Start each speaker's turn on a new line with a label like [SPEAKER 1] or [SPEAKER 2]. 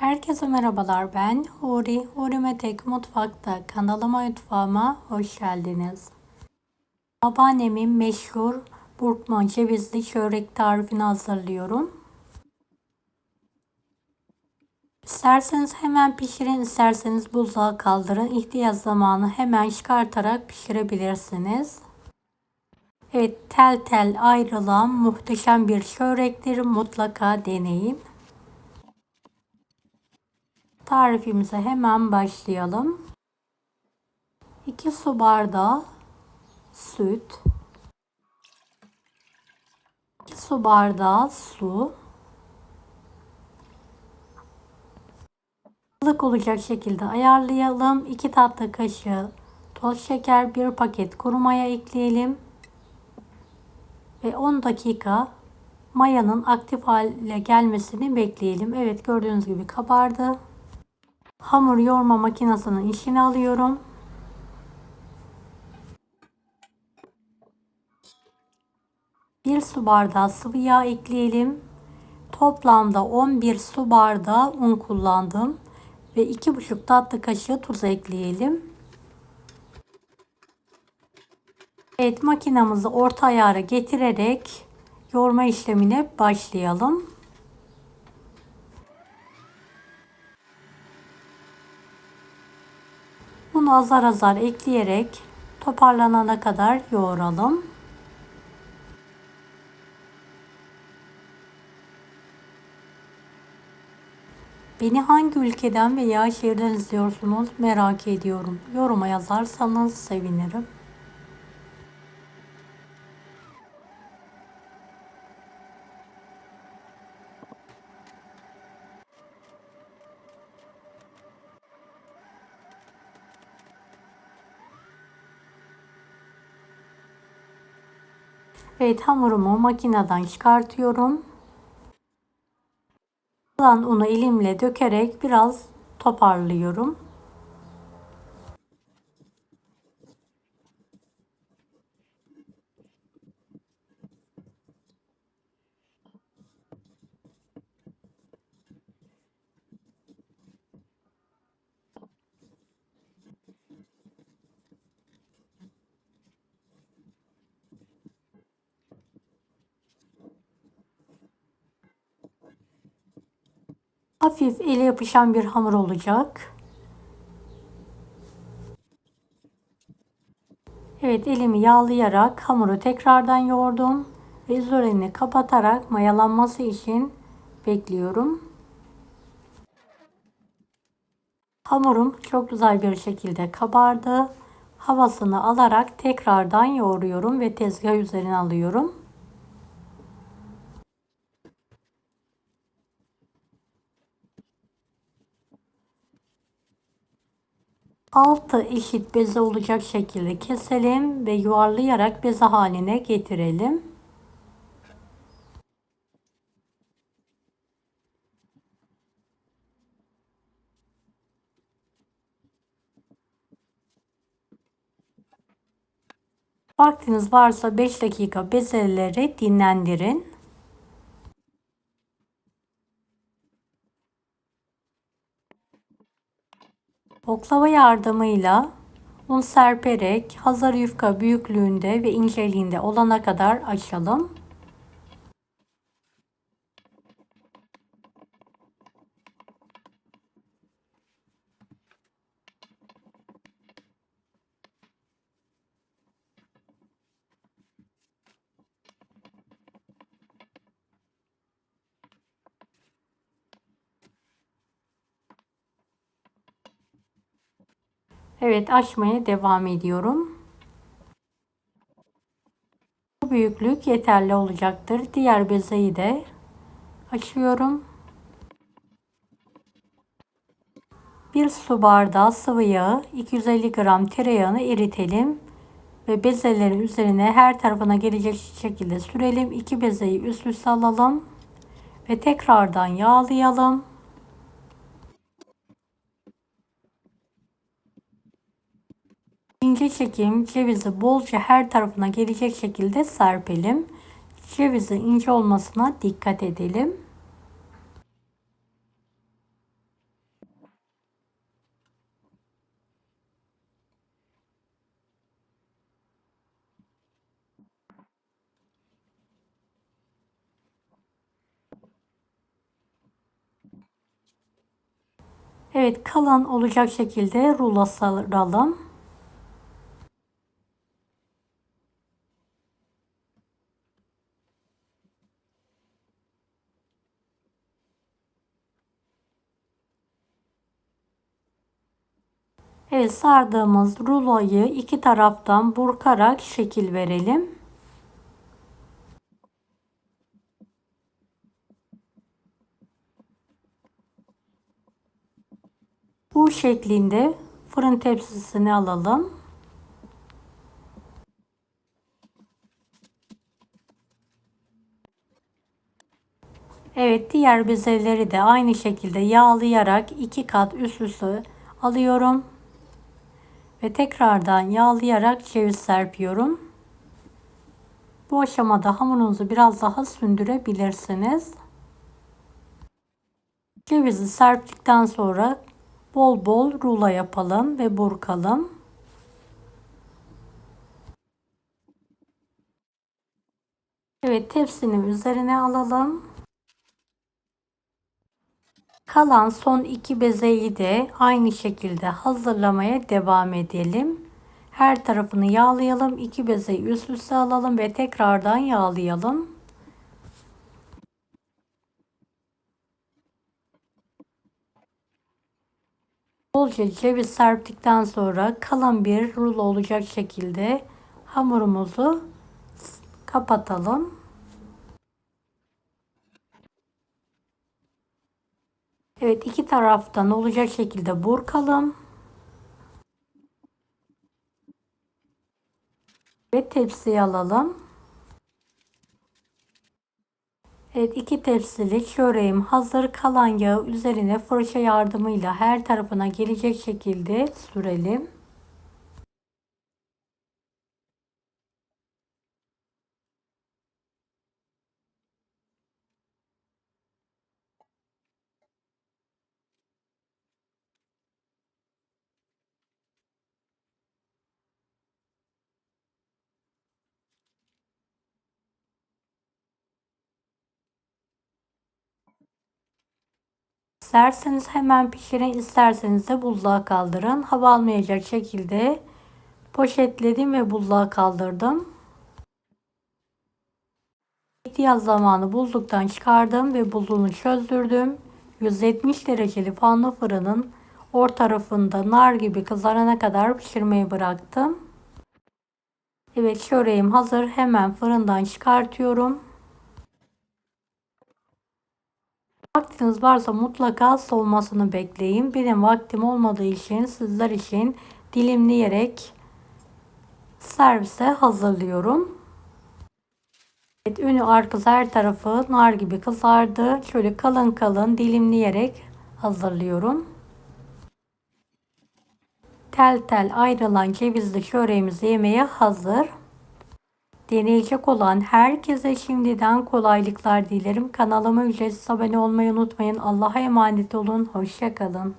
[SPEAKER 1] Herkese merhabalar ben Huri. Huri Metek Mutfak'ta kanalıma mutfağıma hoş geldiniz. Babaannemin meşhur burkma cevizli çörek tarifini hazırlıyorum. İsterseniz hemen pişirin, isterseniz buzluğa kaldırın. İhtiyaç zamanı hemen çıkartarak pişirebilirsiniz. Evet, tel tel ayrılan muhteşem bir çörektir. Mutlaka deneyin. Tarifimize hemen başlayalım. 2 su bardağı süt, 2 su bardağı su, ılık olacak şekilde ayarlayalım. 2 tatlı kaşığı toz şeker, 1 paket kuru maya ekleyelim. Ve 10 dakika mayanın aktif hale gelmesini bekleyelim. Evet gördüğünüz gibi kabardı. Hamur yoğurma makinesinin içine alıyorum. Bir su bardağı sıvı yağ ekleyelim. Toplamda 11 su bardağı un kullandım ve 2,5 tatlı kaşığı tuz ekleyelim. Evet makinamızı orta ayara getirerek yoğurma işlemine başlayalım. Bunu azar azar ekleyerek toparlanana kadar yoğuralım. Beni hangi ülkeden veya şehirden izliyorsunuz merak ediyorum. Yoruma yazarsanız sevinirim. Evet hamurumu makineden çıkartıyorum. Kalan unu elimle dökerek biraz toparlıyorum. Hafif ele yapışan bir hamur olacak. Evet elimi yağlayarak hamuru tekrardan yoğurdum ve üzerini kapatarak mayalanması için bekliyorum. Hamurum çok güzel bir şekilde kabardı. Havasını alarak tekrardan yoğuruyorum ve tezgah üzerine alıyorum. 6 eşit beze olacak şekilde keselim ve yuvarlayarak beze haline getirelim. Vaktiniz varsa 5 dakika bezeleri dinlendirin. Oklava yardımıyla un serperek hazır yufka büyüklüğünde ve inceliğinde olana kadar açalım. Evet açmaya devam ediyorum. Bu büyüklük yeterli olacaktır. Diğer bezeyi de açıyorum. Bir su bardağı sıvı yağı, 250 gram tereyağını eritelim ve bezelerin üzerine her tarafına gelecek şekilde sürelim. İki bezeyi üst üste alalım ve tekrardan yağlayalım. ince çekim cevizi bolca her tarafına gelecek şekilde serpelim. Cevizi ince olmasına dikkat edelim. Evet kalan olacak şekilde rulo saralım. Evet sardığımız ruloyu iki taraftan burkarak şekil verelim. Bu şeklinde fırın tepsisini alalım. Evet diğer bezeleri de aynı şekilde yağlayarak iki kat üst üste alıyorum. Ve tekrardan yağlayarak ceviz serpiyorum. Bu aşamada hamurunuzu biraz daha sündürebilirsiniz. Cevizi serptikten sonra bol bol rulo yapalım ve burkalım. Evet tepsinin üzerine alalım. Kalan son iki bezeyi de aynı şekilde hazırlamaya devam edelim. Her tarafını yağlayalım. İki bezeyi üst üste alalım ve tekrardan yağlayalım. Bolca ceviz serptikten sonra kalan bir rulo olacak şekilde hamurumuzu kapatalım. Evet iki taraftan olacak şekilde burkalım. Ve tepsiye alalım. Evet iki tepsilik çöreğim hazır. Kalan yağı üzerine fırça yardımıyla her tarafına gelecek şekilde sürelim. İsterseniz hemen pişirin, isterseniz de buzluğa kaldırın. Hava almayacak şekilde poşetledim ve buzluğa kaldırdım. İhtiyaç zamanı buzluktan çıkardım ve buzluğunu çözdürdüm. 170 dereceli fanlı fırının orta tarafında nar gibi kızarana kadar pişirmeyi bıraktım. Evet çöreğim hazır. Hemen fırından çıkartıyorum. Vaktiniz varsa mutlaka soğumasını bekleyin. Benim vaktim olmadığı için sizler için dilimleyerek servise hazırlıyorum. Evet, önü arkası her tarafı nar gibi kızardı. Şöyle kalın kalın dilimleyerek hazırlıyorum. Tel tel ayrılan cevizli çöreğimiz yemeğe hazır. Deneyecek olan herkese şimdiden kolaylıklar dilerim. Kanalıma ücretsiz abone olmayı unutmayın. Allah'a emanet olun. Hoşçakalın.